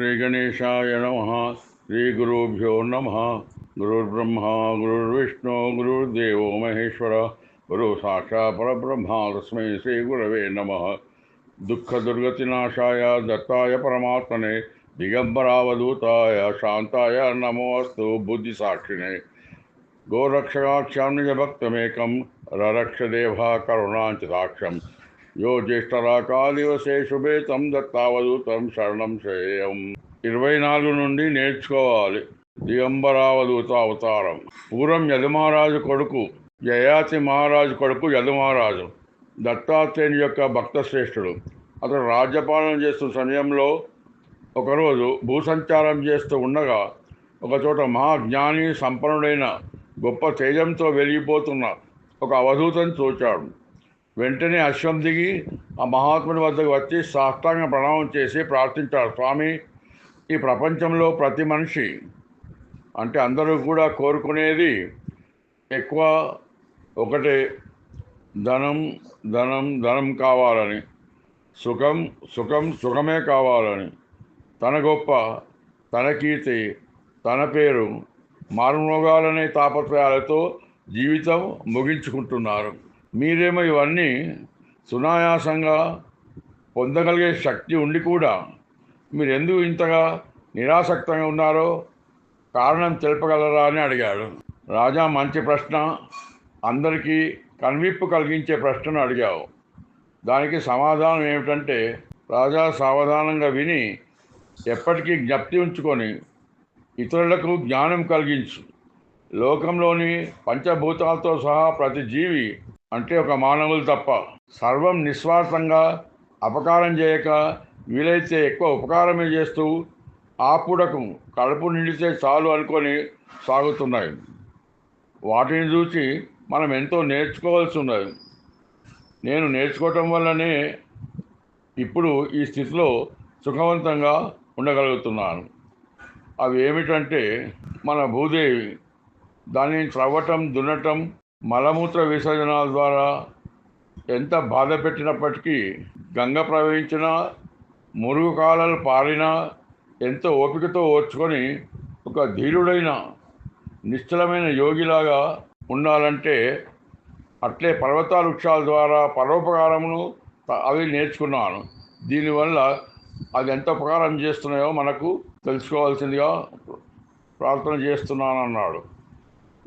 श्रीगणेशाय नमः। श्रीगुरुभ्यो नमः। गुरुर्ब्रह्मा, गुरुर्विष्णु, गुरुर्देवो महेश्वर। गुरु साक्षा परब्रह्मा, तस्मै श्रीगुरवे नमः। दुःखदुर्गतिनाशाय दत्ताय परमात्मने, दिगम्बरावधूताय, शान्ताय नमोऽस्तु बुद्धिसाक्षिणे। गोरक्षकाक्षानुजभक्तमेकं ररक्षदेवः करुणाञ्च साक्षम् యో జ్యేష్ఠరాకాదివసే శుభే తం దత్తావధూతం శరణం శ్రేయం. ఇరవై నాలుగు నుండి నేర్చుకోవాలి. దిగంబరావధూత అవతారం. పూర్వం యదుమహారాజు కొడుకు జయాతి మహారాజు కొడుకు యదుమహారాజు దత్తాత్రేయుని యొక్క భక్త శ్రేష్ఠుడు అతడు రాజ్యపాలన చేస్తున్న సమయంలో ఒకరోజు భూసంచారం చేస్తూ ఉండగా ఒకచోట మహాజ్ఞాని సంపన్నుడైన గొప్ప తేజంతో వెలిగిపోతున్న ఒక అవధూతను చూచాడు. వెంటనే అశ్వం దిగి ఆ మహాత్ముడి వద్దకు వచ్చి సాష్టాంగ ప్రణామం చేసి ప్రార్థించాడు స్వామి ఈ ప్రపంచంలో ప్రతి మనిషి అంటే అందరూ కూడా కోరుకునేది ఎక్కువ ఒకటే ధనం ధనం ధనం కావాలని సుఖం సుఖం సుఖమే కావాలని. తన గొప్ప తన కీర్తి తన పేరు మారుమోగాలనే తాపత్రయాలతో జీవితం ముగించుకుంటున్నారు. మీరేమో ఇవన్నీ సునాయాసంగా పొందగలిగే శక్తి ఉండి కూడా మీరు ఎందుకు ఇంతగా నిరాసక్తంగా ఉన్నారో కారణం తెలుపగలరా అని అడిగాడు. రాజా మంచి ప్రశ్న అందరికీ కన్విప్పు కలిగించే ప్రశ్నను అడిగావు. దానికి సమాధానం ఏమిటంటే రాజా సావధానంగా విని ఎప్పటికీ జ్ఞప్తి ఉంచుకొని ఇతరులకు జ్ఞానం కలిగించు. లోకంలోని పంచభూతాలతో సహా ప్రతి జీవి అంటే ఒక మానవులు తప్ప. సర్వం నిస్వార్థంగా అపకారం చేయక వీలైతే ఎక్కువ ఉపకారమే చేస్తూ ఆపుడకు కడుపు నిండితే చాలు అనుకొని సాగుతున్నాయి. వాటిని చూసి మనం ఎంతో నేర్చుకోవాల్సి ఉన్నది. నేను నేర్చుకోవటం వల్లనే ఇప్పుడు ఈ స్థితిలో సుఖవంతంగా ఉండగలుగుతున్నాను. అవి ఏమిటంటే మన భూదేవి దానిని త్రవ్వటం దున్నటం మలమూత్ర విసర్జనాల ద్వారా ఎంత బాధ పెట్టినప్పటికీ గంగ ప్రవహించినా మురుగు కాలాలు పారినా ఎంతో ఓపికతో ఓర్చుకొని ఒక ధీరుడైన నిశ్చలమైన యోగిలాగా ఉండాలంటే అట్లే పర్వత వృక్షాల ద్వారా పరోపకారమును అవి నేర్చుకున్నాను. దీనివల్ల అది ఎంత ఉపకారం చేస్తున్నాయో మనకు తెలుసుకోవాల్సిందిగా ప్రార్థన చేస్తున్నాను అన్నాడు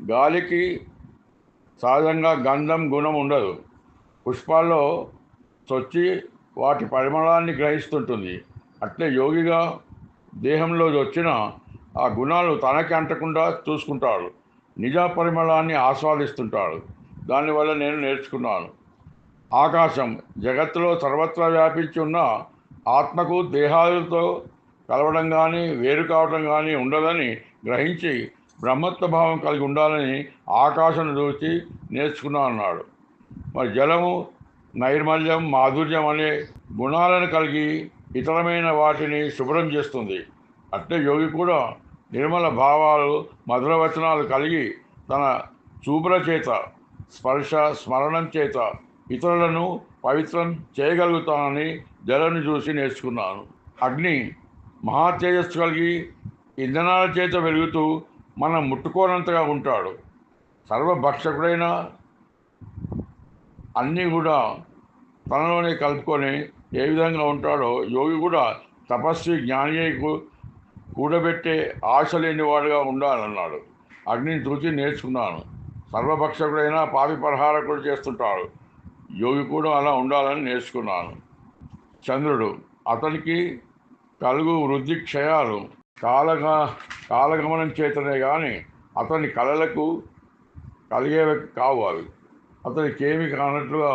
గాలికి సహజంగా గంధం గుణం ఉండదు. పుష్పాల్లో చొచ్చి వాటి పరిమళాన్ని గ్రహిస్తుంటుంది. అట్లే యోగిగా దేహంలో వచ్చిన ఆ గుణాలు తనకి అంటకుండా చూసుకుంటాడు. నిజ పరిమళాన్ని ఆస్వాదిస్తుంటాడు. దానివల్ల నేను నేర్చుకున్నాను. ఆకాశం జగత్తులో సర్వత్రా వ్యాపించి ఉన్న ఆత్మకు దేహాలతో కలవడం కానీ వేరు కావడం కానీ ఉండదని గ్రహించి బ్రహ్మత్వ భావం కలిగి ఉండాలని ఆకాశం చూసి నేర్చుకున్నాను అన్నాడు. మరి జలము నైర్మల్యం మాధుర్యం అనే గుణాలను కలిగి ఇతరమైన వాటిని శుభ్రం చేస్తుంది. అట్లే యోగి కూడా నిర్మల భావాలు మధుర వచనాలు కలిగి తన చూపుల చేత స్పర్శ స్మరణం చేత ఇతరులను పవిత్రం చేయగలుగుతానని జలను చూసి నేర్చుకున్నాను. అగ్ని మహా తేజస్సు కలిగి ఇంధనాల చేత వెలుగుతూ మనం ముట్టుకోనంతగా ఉంటాడు. సర్వభక్షకుడైన అన్నీ కూడా తనలోనే కలుపుకొని ఏ విధంగా ఉంటాడో యోగి కూడా తపస్వి జ్ఞాని కూడబెట్టే ఆశ లేనివాడుగా ఉండాలన్నాడు. అగ్నిని చూచి నేర్చుకున్నాను. సర్వభక్షకుడైనా పాపి పరిహారకుడు చేస్తుంటాడు. యోగి కూడా అలా ఉండాలని నేర్చుకున్నాను. చంద్రుడు అతనికి కలుగు వృద్ధి క్షయాలు కాలగ కాలగమనం చేతనే కానీ అతని కళలకు కలిగేవి కావు అవి అతనికి ఏమి కానట్లుగా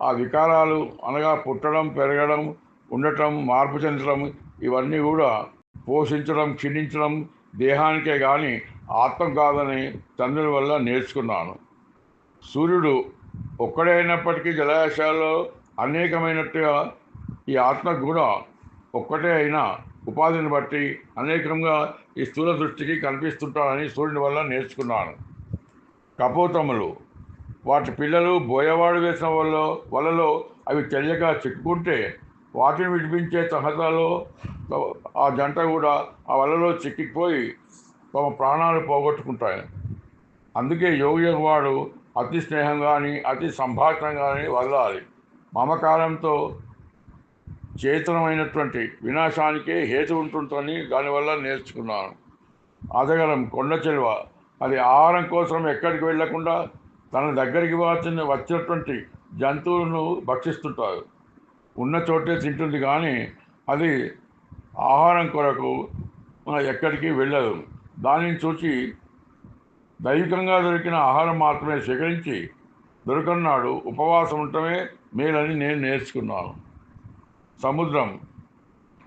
ఆ వికారాలు అనగా పుట్టడం పెరగడం ఉండటం మార్పు చెందడం ఇవన్నీ కూడా పోషించడం క్షీణించడం దేహానికే కానీ ఆత్మ కాదని తండ్రి వల్ల నేర్చుకున్నాను. సూర్యుడు ఒక్కడే అయినప్పటికీ జలాశయాల్లో అనేకమైనట్టుగా ఈ ఆత్మ కూడా ఒక్కటే అయినా ఉపాధిని బట్టి అనేకంగా ఈ స్థూల దృష్టికి కనిపిస్తుంటారని సూర్యుని వల్ల నేర్చుకున్నాను. కపోతములు. వాటి పిల్లలు బోయవాడు వేసిన వల్ల వలలో అవి తెలియక చిక్కుకుంటే వాటిని విడిపించే సహజలో ఆ జంట కూడా ఆ వలలో చిక్కిపోయి తమ ప్రాణాలు పోగొట్టుకుంటాయి. అందుకే యోగి వాడు అతి స్నేహం కానీ అతి సంభాషణ కానీ వదలాలి. మమకారంతో చేతనమైనటువంటి వినాశానికే హేతు ఉంటుందని దానివల్ల నేర్చుకున్నాను. అదగరం కొండ చెలువ. అది ఆహారం కోసం ఎక్కడికి వెళ్ళకుండా తన దగ్గరికి వచ్చిన వచ్చినటువంటి జంతువులను భక్షిస్తుంటారు. ఉన్న చోటే తింటుంది కానీ అది ఆహారం కొరకు ఎక్కడికి వెళ్ళదు. దానిని చూసి దైవికంగా దొరికిన ఆహారం మాత్రమే స్వీకరించి దొరకన్నాడు ఉపవాసం ఉండటమే మేలని నేను నేర్చుకున్నాను. సముద్రం.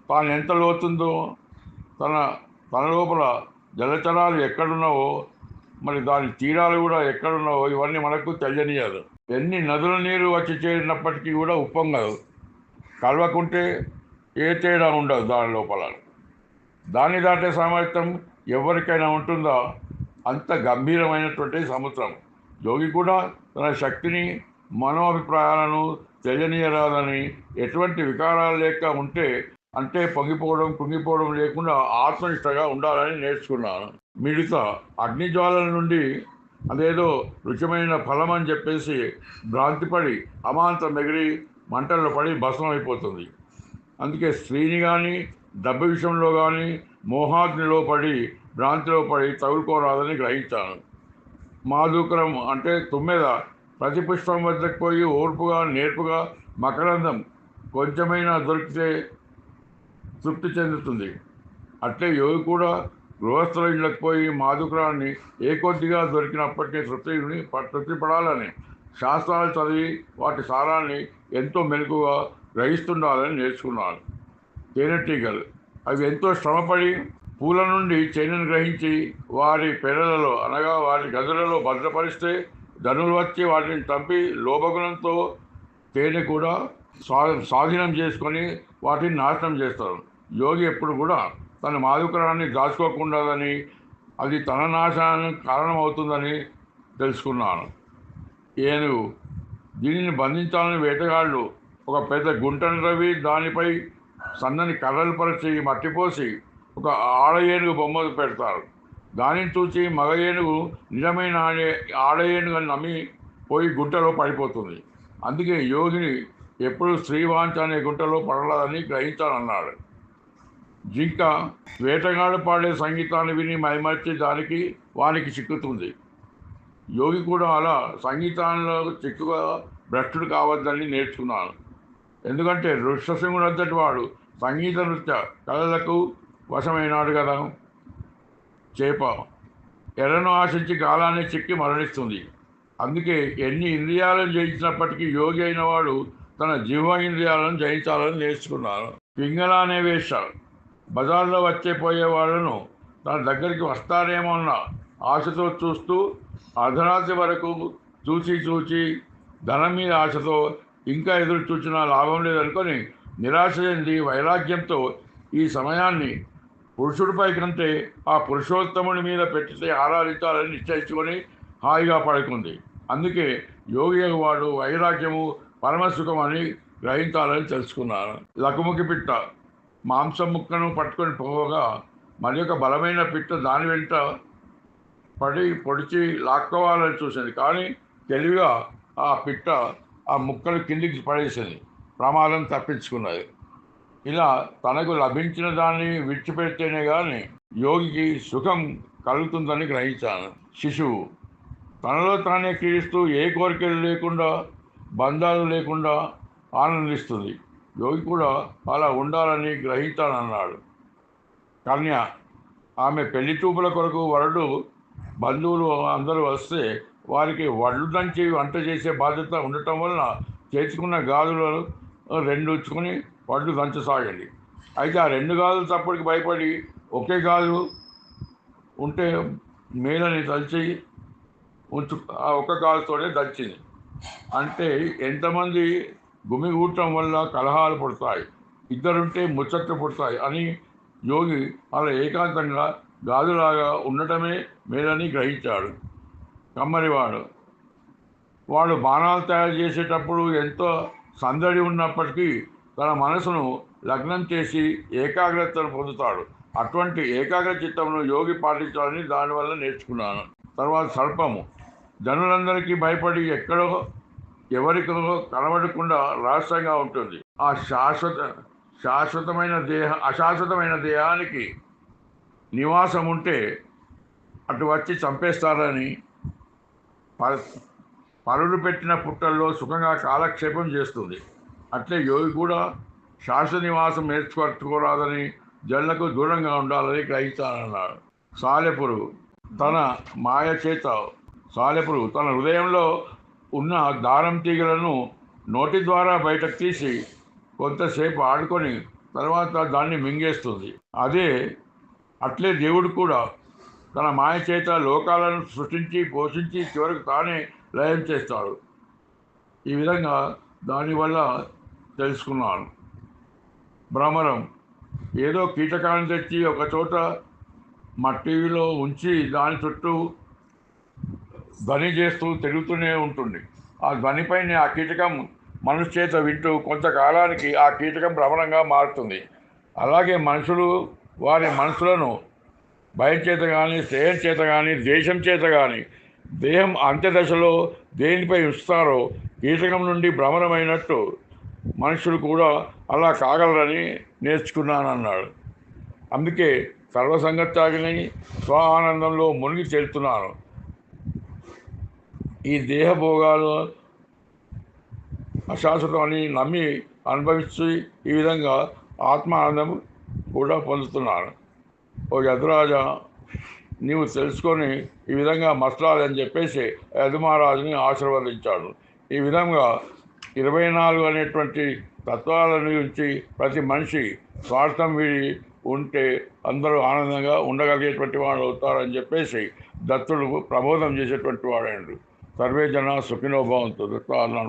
తాను ఎంత లోతుందో తన తన లోపల జలచరాలు ఎక్కడున్నావో మరి దాని తీరాలు కూడా ఎక్కడున్నావో ఇవన్నీ మనకు తెలియనియదు ఎన్ని నదుల నీరు వచ్చి చేరినప్పటికీ కూడా ఉప్పొంగదు కలవకుంటే ఏ తేడా ఉండదు దాని లోపల. దాన్ని దాటే సామర్థ్యం ఎవరికైనా ఉంటుందా? అంత గంభీరమైనటువంటి సముద్రం. యోగి కూడా తన శక్తిని మనోభిప్రాయాలను తెలియనీయరాదని ఎటువంటి వికారాలు లేక ఉంటే అంటే పొంగిపోవడం కుంగిపోవడం లేకుండా ఆత్మనిష్టగా ఉండాలని నేర్చుకున్నాను. మిగతా అగ్నిజ్వాలల నుండి అదేదో రుచిమైన ఫలం అని చెప్పేసి భ్రాంతిపడి అమాంతం ఎగిరి మంటల్లో పడి భస్మం అయిపోతుంది అందుకే స్త్రీని కానీ డబ్బు విషయంలో కానీ మోహాగ్నిలో పడి భ్రాంతిలో పడి తగులుకోరాదని గ్రహించాను. మాధుకరం అంటే తుమ్మెద ప్రతి పుష్పం వద్దకు పోయి ఓర్పుగా నేర్పుగా మకరందం కొంచెమైనా దొరికితే తృప్తి చెందుతుంది. అట్లే యోగి కూడా గృహస్థుల ఇళ్ళకు పోయి మాధుకరాన్ని ఏ కొద్దిగా దొరికినప్పటికీ తృప్తిని తృప్తి పడాలని శాస్త్రాలు చదివి వాటి సారాన్ని ఎంతో మెలకుగా గ్రహిస్తుండాలని నేర్చుకున్నాను. తేనెటీగలు అవి ఎంతో శ్రమపడి పూల నుండి చైనను గ్రహించి వారి పెరలలో అనగా వారి గదులలో భద్రపరిస్తే ధనులు వచ్చి వాటిని చంపి లోభగుణంతో తేనె కూడా స్వా స్వాధీనం చేసుకొని వాటిని నాశనం చేస్తారు. యోగి ఎప్పుడు కూడా తన మాధుకరాన్ని దాచుకోకుండాదని అది తన నాశనానికి కారణమవుతుందని తెలుసుకున్నాను. ఏనుగు దీనిని బంధించాలని వేటగాళ్ళు ఒక పెద్ద గుంటను రవి దానిపై సన్నని కర్రలు పరిచి మట్టిపోసి ఒక ఆడ ఏనుగు బొమ్మ పెడతారు. దానిని చూసి మగ ఏనుగు నిజమైన ఆడే ఆడ ఏనుగు అని నమ్మి పోయి గుంటలో పడిపోతుంది. అందుకే యోగిని ఎప్పుడు శ్రీవాంచ అనే గుంటలో పడలేదని గ్రహించాలన్నాడు. జింక వేటగాడు పాడే సంగీతాన్ని విని మైమర్చి దానికి వానికి చిక్కుతుంది. యోగి కూడా అలా సంగీతంలో చిక్కుగా భ్రష్టుడు కావద్దని నేర్చుకున్నాను. ఎందుకంటే ఋషసింగుడు అంతటి వాడు సంగీత నృత్య కళలకు వశమైనాడు కదా. చేప. ఎర్రను ఆశించి కాలాన్ని చిక్కి మరణిస్తుంది. అందుకే ఎన్ని ఇంద్రియాలను జయించినప్పటికీ యోగి అయిన వాడు తన జీవ ఇంద్రియాలను జయించాలని నేర్చుకున్నాను. పింగళ అనే వేష బజార్లో వచ్చే పోయే వాళ్ళను తన దగ్గరికి వస్తారేమో అన్న ఆశతో చూస్తూ అర్ధరాత్రి వరకు చూసి చూచి ధనం మీద ఆశతో ఇంకా ఎదురు చూచినా లాభం లేదనుకొని నిరాశ చెంది వైరాగ్యంతో ఈ సమయాన్ని పురుషుడిపై కంటే ఆ పురుషోత్తముని మీద పెట్టితే ఆరాధించాలని నిశ్చయించుకొని హాయిగా పడుకుంది. అందుకే యోగి వాడు వైరాగ్యము పరమసుఖం అని గ్రహించాలని తెలుసుకున్నాను లకుముకి పిట్ట మాంసం ముక్కను పట్టుకొని పోగా మరి ఒక బలమైన పిట్ట దాని వెంట పడి పొడిచి లాక్కోవాలని చూసింది. కానీ తెలివిగా ఆ పిట్ట ఆ ముక్కలు కిందికి పడేసింది. ప్రమాదం తప్పించుకున్నది. ఇలా తనకు లభించిన దాన్ని విడిచిపెడితేనే కానీ యోగికి సుఖం కలుగుతుందని గ్రహించాను. శిశువు తనలో తానే క్రీడిస్తూ ఏ కోరికలు లేకుండా బంధాలు లేకుండా ఆనందిస్తుంది. యోగి కూడా అలా ఉండాలని గ్రహించానన్నాడు. కన్య ఆమె పెళ్ళి చూపుల కొరకు వరుడు బంధువులు అందరూ వస్తే వారికి వడ్లు దంచి వంట చేసే బాధ్యత ఉండటం వలన చేర్చుకున్న గాజులు రెండు ఉంచుకొని పళ్ళు దంచసాగండి అయితే ఆ రెండు గాజులు తప్పటికి భయపడి ఒకే గాజు ఉంటే మేలని తలిచి ఉంచు ఆ ఒక్క గాజుతోనే దంచింది. అంటే ఎంతమంది గుమిగూడటం వల్ల కలహాలు పుడతాయి ఇద్దరుంటే ముచ్చట్లు పుడతాయి అని యోగి అలా ఏకాంతంగా గాజులాగా ఉండటమే మేలని గ్రహించాడు. కమ్మరివాడు వాడు బాణాలు తయారు చేసేటప్పుడు ఎంతో సందడి ఉన్నప్పటికీ తన మనసును లగ్నం చేసి ఏకాగ్రతను పొందుతాడు. అటువంటి ఏకాగ్ర చిత్తమును యోగి పాటించాలని దానివల్ల నేర్చుకున్నాను. తర్వాత సర్పము. జనులందరికీ భయపడి ఎక్కడో ఎవరికో కనబడకుండా రహస్యంగా ఉంటుంది. ఆ శాశ్వత శాశ్వతమైన దేహ అశాశ్వతమైన దేహానికి నివాసం ఉంటే అటు వచ్చి చంపేస్తారని పరులు పెట్టిన పుట్టల్లో సుఖంగా కాలక్షేపం చేస్తుంది. అట్లే యోగి కూడా శాశ్వత నివాసం నేర్చుకోరాదని జనులకు దూరంగా ఉండాలని గ్రహిస్తానన్నాడు. సాలెపురు తన మాయ చేత సాలెపురు తన హృదయంలో ఉన్న దారం తీగలను నోటి ద్వారా బయటకు తీసి కొంతసేపు ఆడుకొని తర్వాత దాన్ని మింగేస్తుంది. అదే అట్లే దేవుడు కూడా తన మాయ చేత లోకాలను సృష్టించి పోషించి చివరికి తానే లయం చేస్తాడు. ఈ విధంగా దానివల్ల తెలుసుకున్నాను. భ్రమరం. ఏదో కీటకాన్ని తెచ్చి ఒక చోట మట్టిలో ఉంచి దాని చుట్టూ ధ్వని చేస్తూ తిరుగుతూనే ఉంటుంది. ఆ ధ్వనిపైన ఆ కీటకం మనుషు చేత వింటూ కొంతకాలానికి ఆ కీటకం భ్రమరంగా మారుతుంది. అలాగే మనుషులు వారి మనసులను భయం చేత కానీ స్నేహం చేత కానీ దేశం చేత కానీ దేహం అంత్యదశలో దేనిపై ఉంచుతారో కీటకం నుండి భ్రమరమైనట్టు మనుషులు కూడా అలా కాగలరని నేర్చుకున్నానన్నాడు. అందుకే సర్వసంగత్యాగిని స్వ ఆనందంలో మునిగి తేలుతున్నాను ఈ దేహభోగాలు అశాశ్వతం అని నమ్మి అనుభవించి ఈ విధంగా ఆత్మ ఆనందం కూడా పొందుతున్నాను. ఓ యదురాజ నీవు తెలుసుకొని ఈ విధంగా మసలాలని చెప్పేసి యదుమహారాజుని ఆశీర్వదించాడు. ఈ విధంగా ఇరవై నాలుగు అనేటువంటి తత్వాల నుంచి ప్రతి మనిషి స్వార్థం వీడి ఉంటే అందరూ ఆనందంగా ఉండగలిగేటువంటి వాడు అవుతారని చెప్పేసి దత్తుడు ప్రబోధం చేసేటువంటి వాడాడు సర్వే జన సుఖినోభవంతో దత్త అన్నాడు.